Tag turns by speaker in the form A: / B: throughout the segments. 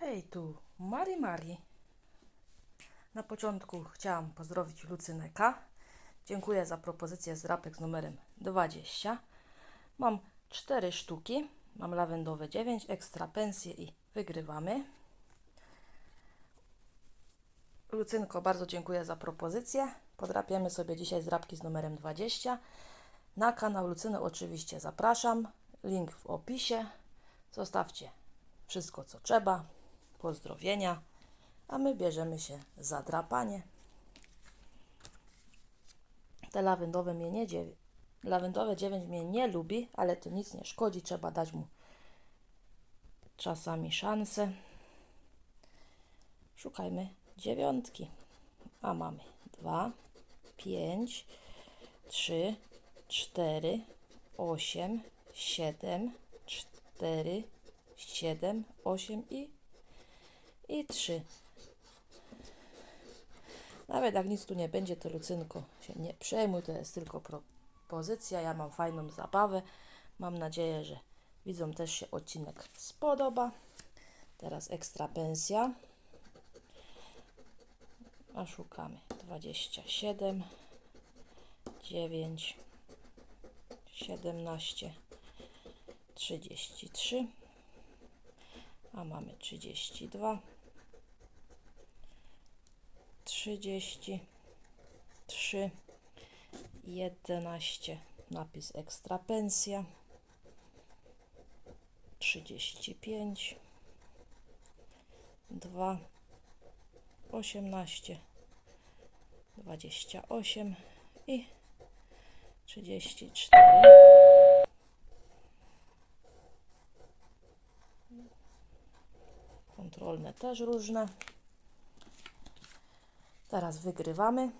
A: Hej, tu Mari Mari. Na początku chciałam pozdrowić Lucynę K. Dziękuję za propozycję z rapek z numerem 20. Mam cztery sztuki. Mam lawendowe 9, ekstra pensje i wygrywamy. Lucynko, bardzo dziękuję za propozycję. Podrapiemy sobie dzisiaj zrabki z numerem 20. Na kanał Lucyny oczywiście zapraszam. Link w opisie. Zostawcie wszystko, co trzeba. Pozdrowienia. A my bierzemy się za drapanie. Te lawendowe mnie nie dziewię. Lawendowe 9 mnie nie lubi, ale to nic nie szkodzi. Trzeba dać mu czasami szansę. Szukajmy dziewiątki. A mamy 2, 5, 3, 4, 8, 7, 4, 7, 8 i, i 3. Nawet jak nic tu nie będzie, to Lucynko się nie przejmuj, to jest tylko propozycja. Ja mam fajną zabawę. Mam nadzieję, że widzom też się odcinek spodoba. Teraz ekstra pensja. A szukamy 27, 9, 17, 33, a mamy 32, 33, 11, napis ekstra pensja, 35, 2, 18, 28 i 34. Kontrolne też różne. Teraz wygrywamy.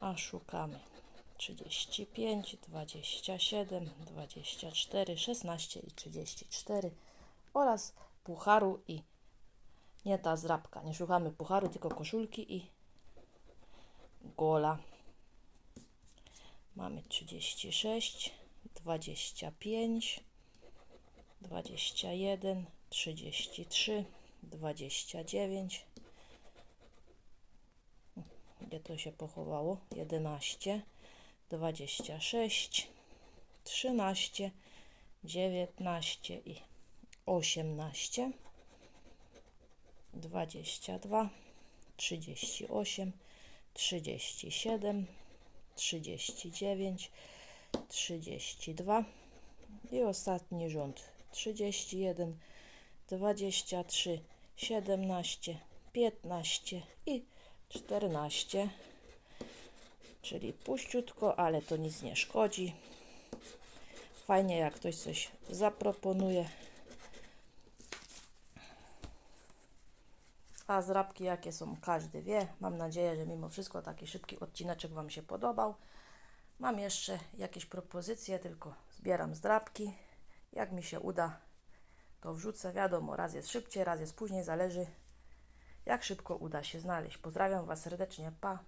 A: A szukamy 35, 27, 24, 16 i 34 oraz pucharu i nie ta zrabka. Nie szukamy pucharu, tylko koszulki i gola. Mamy 36, 25, 21, 33, 29. Gdzie to się pochowało? 11, 26, 13, 19 i 18. 22, 38, 37, 39, 32 i ostatni rząd 31, 23, 17, 15 i 14. Czyli puściutko, ale to nic nie szkodzi. Fajnie, jak ktoś coś zaproponuje. A zrabki jakie są, każdy wie. Mam nadzieję, że mimo wszystko taki szybki odcineczek Wam się podobał. Mam jeszcze jakieś propozycje, tylko zbieram zdrabki. Jak mi się uda, to wrzucę. Wiadomo, raz jest szybciej, raz jest później, zależy jak szybko uda się znaleźć. Pozdrawiam Was serdecznie, pa!